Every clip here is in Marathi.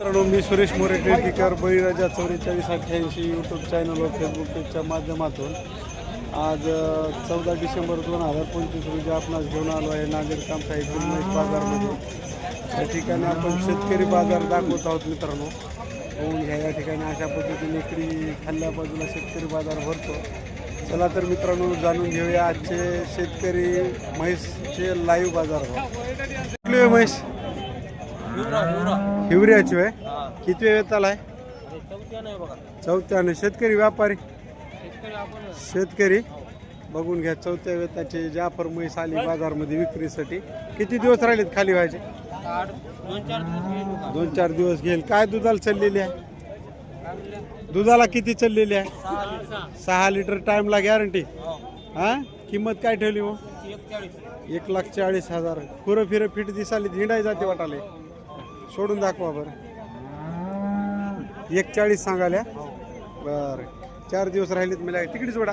मित्रांनो मी सुरेश मोरे टेकीकर बळीराजा चौवेचाळीस अठ्ठ्याऐंशी यूट्यूब चॅनल व फेसबुक पेजच्या माध्यमातून आज चौदा डिसेंबर दोन हजार पंचवीस रोजी आपणास घेऊन आलो आहे नांदेड कामसाहेब महेश बाजारमध्ये. या ठिकाणी आपण शेतकरी बाजार दाखवत आहोत मित्रांनो. होऊन घ्या या ठिकाणी अशा पद्धतीने इकडी खाल्ल्या बाजूला शेतकरी बाजार भरतो. चला तर मित्रांनो जाणून घेऊया आजचे शेतकरी म्हैसचे लाईव्ह बाजार भाव. कुठली हो म्हैस हिवऱ्याची आहे किती वेळ आहे? चौथ्याने शेतकरी व्यापारी? शेतकरी बघून घ्या चौथ्या वेताचे जाफर म्हैस आली बाजारमध्ये विक्रीसाठी. किती दिवस राहिलेत खाली व्हायचे? दोन चार दिवस घेईल काय दुधाला चाललेली आहे? दुधाला किती चाललेली आहे? सहा. लिटर टाइमला गॅरंटी हा. किंमत काय ठेवली मग? एक लाख चाळीस हजार. खुरं फिरं फिट दिसाली हिंडाय जाते वाटाले सोडून दाखवा बरं. एक चाळीस सांगाल्या. बरं. चार दिवस राहिलेत मला तिकडेच वडा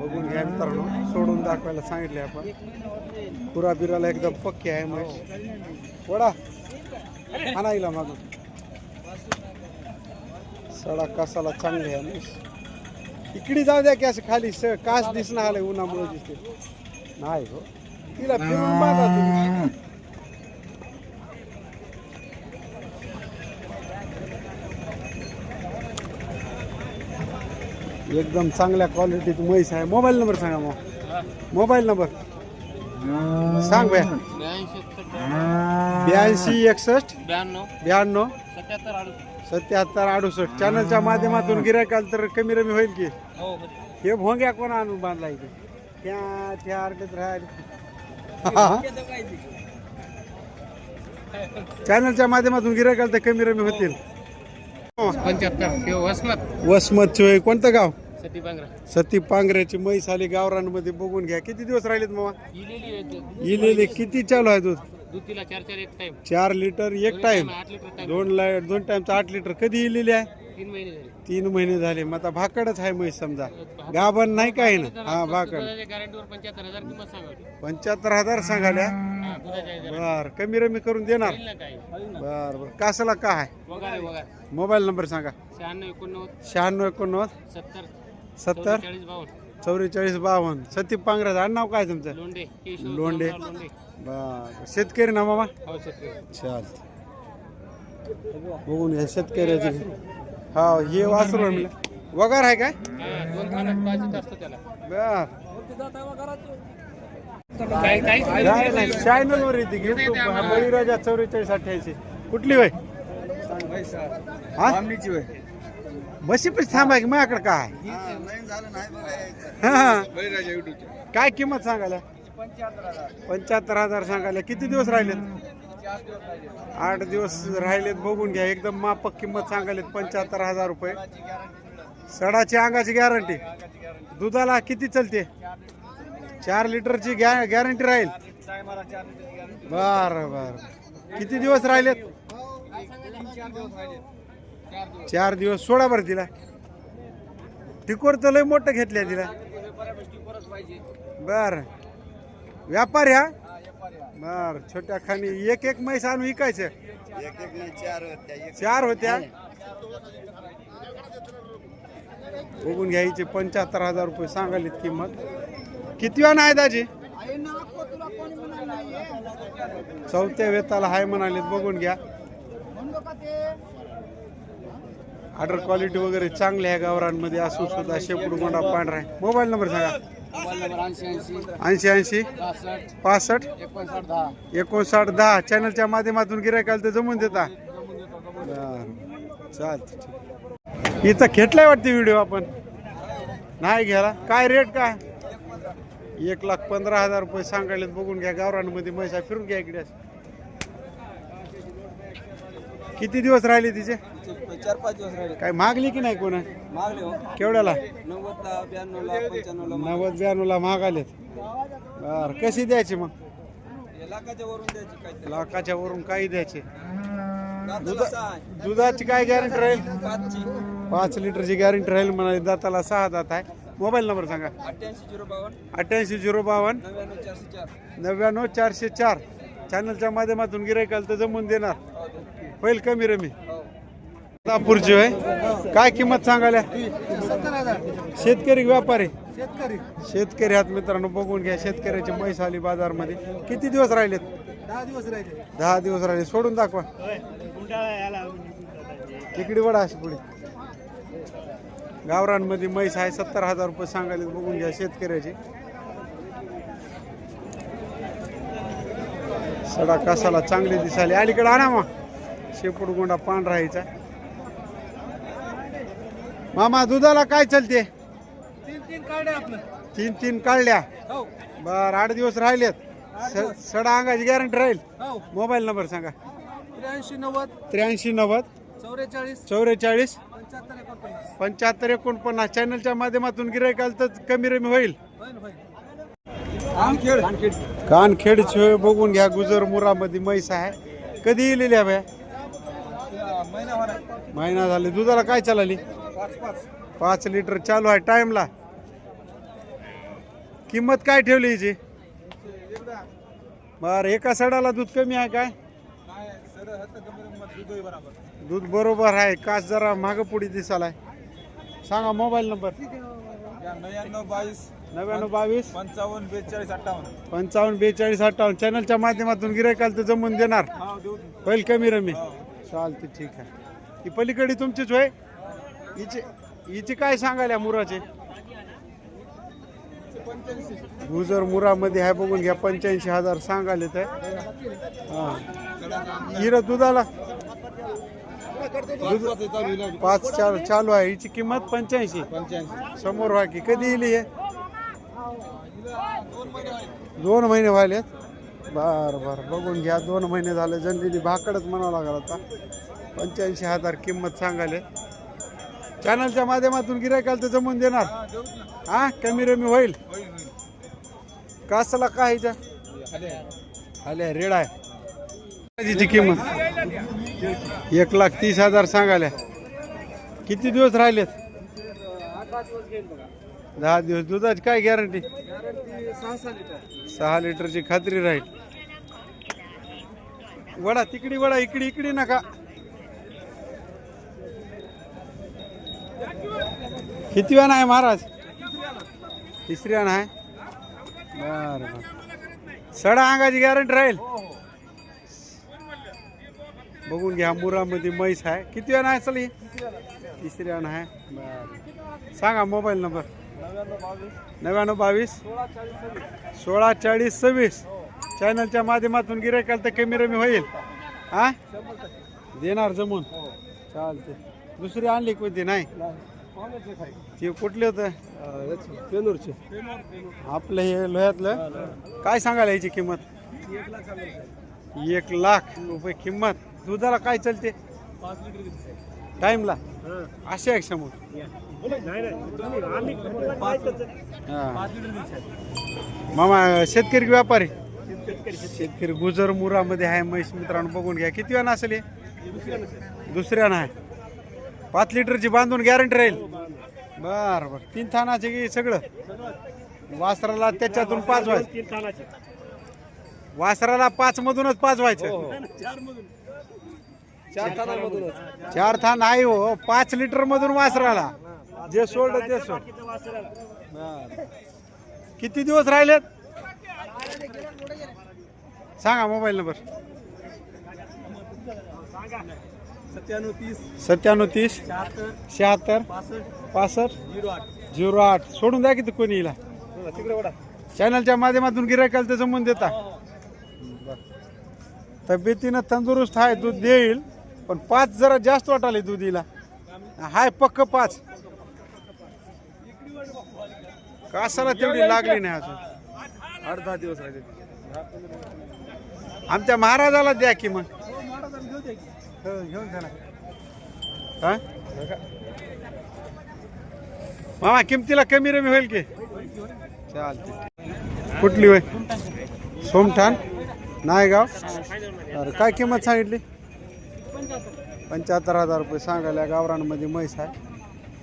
बघून घ्या मित्रांनो. सोडून दाखवायला सांगितले आपण. पुरा बिराला एकदम पक्की आहे मग वडा. आणायला मागून. सडा कसाला चांगले आहे म्हैस. इकडे जाऊ द्या की असं खाली स कास दिसणार आलं उन्हामुळे दिसते नाही हो. तिला फिरून बांधा तुम्ही. एकदम चांगल्या क्वालिटीत म्हैस आहे. मोबाईल नंबर सांगा मग. Mobile number. सांग भया ब्याऐंशी एकसष्ट. ब्याण्णव. ब्याण्णव. सत्याहत्तर अडुसष्ट. चॅनलच्या माध्यमातून गिरायक आलं तर कमी रमी होईल की? हो हे. भोंग्या कोण आणून बांधला इथे? त्या त्या अर्ध्यात राहिले. चॅनलच्या माध्यमातून गिरायक आलं तर कमी रमी होतील. पंच्याहत्तर. वसमत. वसमत चोय. कोणतं गाव? सती बांगरा सती पांगऱ्याची म्हैस आली गावरांमध्ये बघून घ्या. किती दिवस राहिलेत मामा? इलेली किती चालू आहे दूध? दूध तिला चार चार एक टाइम चार लिटर एक टाइम दोन लाइट दोन टाइमचं आठ लिटर कधी इलेली आहे? तीन महिने झाले. तीन महिने झाले. मग आता भाकडच आहे म्हैस समजा. गाभण नाही काही ना हा भाकड. गॅरंटीवर पंच्याहत्तर हजार किंमत सांगावी पंच्याहत्तर हजार सांगाल्या. बर कमी रमी करून देणार. बर बर. कासाला काय आहे? मोबाईल नंबर सांगा. शहाण्णव एकोणनव्वद. शहाण्णव एकोणनव्वद. सत्तर. सत्तर. चाळीस बावन्न. चौवेचाळीस बावन्न. सती पांगऱ्याचं आडनाव काय तुमचं? लोंढे. केशव लोंढे. सोमराव लोंढे. बर. शेतकरी ना मामा? हो शेतकरी. चाल बघून घ्या शेतकऱ्याचे. हा हे वासरू आहे म्हणलं वगार आहे काय? हा, बर. काही काही चॅनल वर येते युट्यूब बळीराजा चौवेचाळीस अठ्ठ्याऐंशी. कुठली वय हा? बशी पण थांबा की माझ्याकडे काय हा, हा. काय किंमत सांगायला? पंच्याहत्तर हजार सांगायला. किती दिवस राहिलेत? आठ दिवस राहिलेत बघून घ्या. एकदम मापक किंमत सांगायलेत पंच्याहत्तर हजार रुपये. सडाची अंगाची गॅरंटी दुधाला किती चलते? चार लिटरची गॅरंटी राहील. बर बर. किती दिवस राहिलेत? चार दिवस. सोडा बरं तिला. टिकोर तर लय मोठं घेतल्या तिला. बर. व्यापार ह्या बर छोट्या खाणी एक एक म्हैस आणून विकायचं. चार होत्या बघून घ्यायचे पंच्याहत्तर हजार रुपये सांगालीत किंमत. किती वेळा नाही दाजी? चौथ्या वेताला हाय म्हणालेत बघून घ्या. ऑर्डर क्वालिटी वगैरे चांगली आहे गावरांमध्ये असून सुद्धा शेपूड मोठा पांढरा आहे. मोबाईल नंबर सांगा. ऐंशी ऐंशी पासष्ट एकोणसाठ दहा. चॅनलच्या माध्यमातून गिरायकाल तर जमून देता. चालत इथं घेतलाय वाटते व्हिडिओ आपण. नाही घ्यायला. काय रेट काय? एक लाख पंधरा हजार रुपये सांगायला बघून घ्या. गावरांमध्ये म्हैसा फिरून घ्या इकडे. किती दिवस राहिले तिचे? चार पाच दिवस राहिले. काय मागली की नाही कोण? मागले हो. केवढ्याला? नव्वदला ब्याण्णवला पंच्याण्णवला नव्वद ब्याण्णवला महागालेत बर कशी द्यायची मग? लाखाच्या वरून द्यायची काय लाखाच्या वरून काही द्यायचे? दुधा दुधाची काय गॅरंटी राहील? पाचची. पाच लिटरची गॅरंटी राहील म्हणाले दाताला सहा दात आहे. मोबाईल नंबर सांगा. अठ्ठ्याऐंशी झिरो बावन्न. अठ्ठ्याऐंशी झिरो बावन्न. नव्याण्णव चारशे चार. नव्याण्णव चारशे चार. चॅनलच्या माध्यमातून गिरायकाल तर जमून देणार. होईल कमी रमी हो. नागपूरची होय काय किंमत सांगायला? सत्तर हजार शेतकरी व्यापारी. शेतकरी. शेतकरी आहात मित्रांनो बघून घ्या शेतकऱ्याची म्हैस आली बाजारमध्ये. किती दिवस राहिलेत? दहा दिवस राहिले. दहा दिवस राहिले. सोडून दाखवा. तिकडी वडा अशी पुढे. गावरांमध्ये म्हैस आहे सत्तर हजार रुपये सांगायला बघून घ्या शेतकऱ्याची. सडा कसाला चांगली दिसाली अलीकडे आणा मग. शेपूट गोंडा पांढरा राहायचा मामा दुधाला काय चालते? तीन तीन आपलं. तीन तीन काढल्या हो. बर आठ दिवस राहिलेत. स- सडा अंगाची गॅरंटी राहील? हो. मोबाईल नंबर सांगा. त्र्याऐंशी नव्वद. त्र्याऐंशी नव्वद. चौवेचाळीस चौवेचाळीस पंच्याहत्तर एकोणपन्नास. पंच्याहत्तर एकोणपन्नास. चॅनलच्या माध्यमातून गिरायकाल तर कमी रमी होईल. होईल होईल. आमखेड आमखेड कानखेड शिवाय बघून घ्या गुजर मुरामध्ये म्हैस आहे. कधी येलेली आहे भया महिना महिना झाले. दुधाला काय चालली? पाच लिटर चालू आहे टाइमला किंमत काय ठेवली हिची? बर एका सडाला दूध कमी आहे काय? दूध बरोबर आहे. कास जरा मागं पुढे दिसालाय. सांगा मोबाईल नंबर. नव्याण्णव बावीस नव्याण्णव बावीस. पंचावन्न बेचाळीस अठ्ठावन्न. पंचावन्न बेचाळीस अठ्ठावन्न. चॅनलच्या माध्यमातून गिरायकाल तर जमून देणार. होईल कमी रमी. चालते ठीक आहे. ही पलीकडे तुमचीच होय? हिची हिचे काय सांगायला मुराचे? गुजर मुरामध्ये आहे बघून घ्या पंच्याऐंशी हजार सांगायले तर हा. हिरं दुधाला? पाच चार चालू आहे. हिची किंमत पंच्याऐंशी. पंच्याऐंशी समोर व्हा की कधी येईल हे? दोन महिने व्हायलेत? बर बर. बघून घ्या. दोन महिने झाले. जनलेली भाकडच म्हणावं लागला आता. पंच्याऐंशी हजार किंमत सांगाले चॅनलच्या माध्यमातून गिरायकाल तर जमून देणार. हा कमी रमी होईल. कासाला काय आल्या रेड आहे. हिची किंमत? एक लाख तीस हजार सांगाल्या किती दिवस राहिलेत? दहा दिवस. दुधाची काय गॅरंटी सहा लिटरची खात्री राहील. वडा तिकडी वडा इकडी इकडी नका. किती वेळ आहे महाराज? तिसरी वेळ आहे बर बर. सडा अंगाची गॅरंटी राहील. बघून घ्या मुरामध्ये म्हैस आहे. किती वेळ आहे चल ही तिसरी वेळ आहे बर. सांगा मोबाईल नंबर. नव्याण्णव बावीस. सोळा चाळीस सव्वीस. चॅनलच्या माध्यमातून गिरायकाल तर कमी रमी होईल. हा? देणार जमून. हो. चालते दुसरी आणली कोणती? नाही. ते कुठले होतं? पेनूरचे. आपलं हे लोह्यातलं? काय सांगायला याची किंमत? एक लाख चालू एक लाख रुपये किंमत. दुधाला काय चालते? टाइमला असे आहे समोर. मामा शेतकरी की व्यापारी? शेतकरी गुजर मुरामध्ये आहे म्हैस मित्रांनो बघून घ्या. किती वेळा असेल हे? दुसऱ्यानं आहे. पाच लिटरची बांधून गॅरंटी राहील. बर बर. तीन थानाचे की सगळं? वासराला त्याच्यातून पाच व्हायचं. वासराला पाच मधूनच पाच व्हायचं. चार थानामधूनच. चार थान आहे हो पाच लिटर मधून वासराला. जे सोडलं ते सोड. बर. किती दिवस राहिलेत? सांगा मोबाईल नंबर. सत्त्याण्णव तीस. सत्त्याण्णव तीस. शहात्तर. शहात्तर. पासष्ट. पासष्ट. झिरो आठ. झिरो आठ. सोडून द्या किती कोणी येईल तिकडे वडा. चॅनलच्या माध्यमातून गिरायकाल तर जमून देता. तब्येतीनं तंदुरुस्त आहे दूध देईल पण पाच जरा जास्त वाटाले दुधीला हाय पक्क पाच. कासाला तेवढी लागली नाही अजून. दहा दिवस राहिले. आमच्या महाराजाला द्या की मग. हो, घेऊन जा ना. हा? मामा किमतीला कमी रमी होईल की? चालते कुठली होय? सोमठाण? नायगाव? अरे काय किंमत सांगितली? पंच्याहत्तर हजार रुपये सांगायला गावरांमध्ये म्हैस आहे.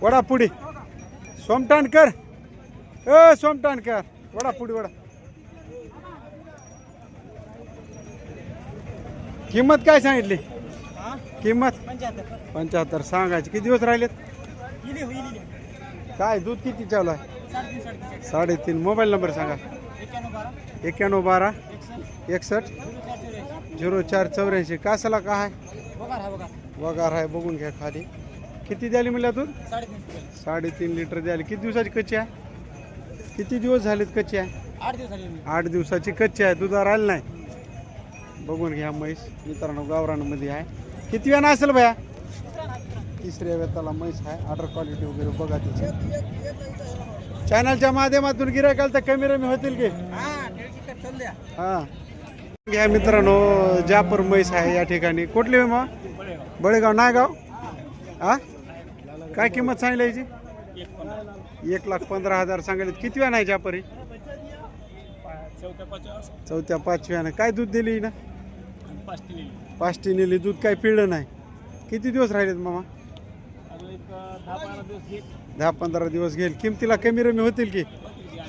वडा पुढे सोमठाण कर ए सोमठाण कर वडा पुढे वडा. किंमत काय सांगितली? किंमत? पंच्याहत्तर. पंच्याहत्तर. सांगायचे. किती दिवस राहिलेत? इली हो इली. काय दूध किती चालू आहे? साडेतीन साडेतीन. साडेतीन. मोबाईल नंबर सांगा. एक्क्याण्णव बारा. एक्क्याण्णव बारा. एकसष्ट. एकसष्ट. झिरो चार चौऱ्याऐंशी. झिरो चार चौऱ्याऐंशी. कासाला का आहे? बघा हा बघा वगार आहे. बघून घ्या खाली. किती द्याली म्हणल्या दूध? साडेतीन लिटर. द्याली किती दिवसाची कच्ची आहे? किती दिवस झालेत कच्ची आहे? आठ दिवस झाले मी. आठ दिवसाची कच्ची आहे. दुधावर आली नाही. बघून घ्या म्हैस मित्रांनो गावरानमध्ये आहे. किती वेळा असेल भया? तिसऱ्या वेताला म्हैस आहे ऑर्डर क्वालिटी वगैरे बघा तिची चॅनलच्या माध्यमातून गिरायकाल तर कमी रमी होतील की? हा हां. घ्या मित्रांनो जापर म्हैस आहे या ठिकाणी. कुठली मग बळेगाव नायगाव? हा? काय किंमत सांगली याची? एक लाख पंधरा हजार सांगितले. किती वेळा नाही जापरी चौथ्या पाचव्या. चौथ्या पाचव्यानं. काय दूध दिली ना आणि पाच टी नेली दूध काय पिळलं नाही. किती दिवस राहिलेत मामा? दहा पंधरा दिवस घेईल. किमतीला कमी रमी होतील की?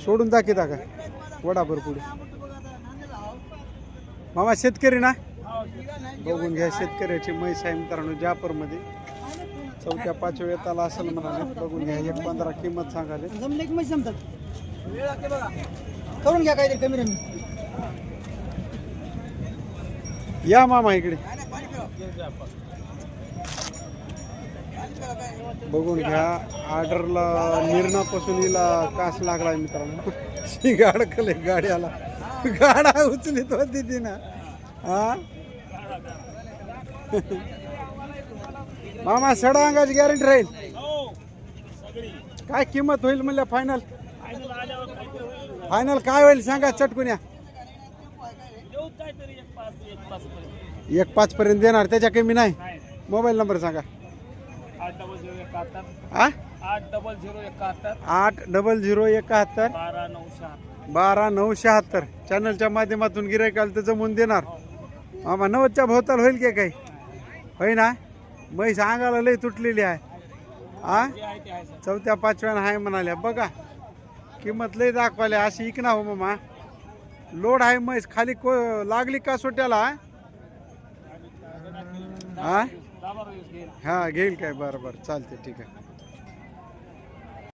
सोडून दाखिता का वडाभर पुढे मामा शेतकरी ना? बघून घ्या शेतकऱ्याची म्हैस आहे मित्रांनो जापरमध्ये चौथ्या पाचव्या येताला असेल म्हणाले. बघून घ्या एक पंधरा किंमत सांगाले करून घ्या काहीतरी कमी रमी. या मामा इकडे. बघून घ्या ऑर्डरला निर्णापासून हिला कास लागलाय मित्रांनो. शिंग गाड्याला. गाडा उचलीत होती ती ना हा मामा सडा अंगाची गॅरंटी राहील. काय किंमत होईल म्हणल्या फायनल फायनल काय होईल सांगा चटकून या. एक पाच पर्यंत देणार त्याच्या कमी नाही. मोबाईल नंबर सांगा. आठ डबल झिरो एकाहत्तर. आ? आठ डबल झिरो एकाहत्तर. आठ डबल झिरो एकाहत्तर. बारा नऊ शहात्तर. बारा नऊ शहात्तर. चॅनलच्या माध्यमातून गिरायकाल तर जमून देणार. मामा नव्वदच्या भोवताल होईल की काही? होय ना? म्हैस अंगाला लई तुटलेली आहे. आ? चौथ्या पाचव्यानं आहे म्हणाल्या. बघा. किंमत लई दाखवाल्या अशी इक ना हो मामा. लोड आहे म्हैस. खाली को लागली का सोट्याला? हा? हा घेईल काय? बरं बरं. चालते ठीक आहे.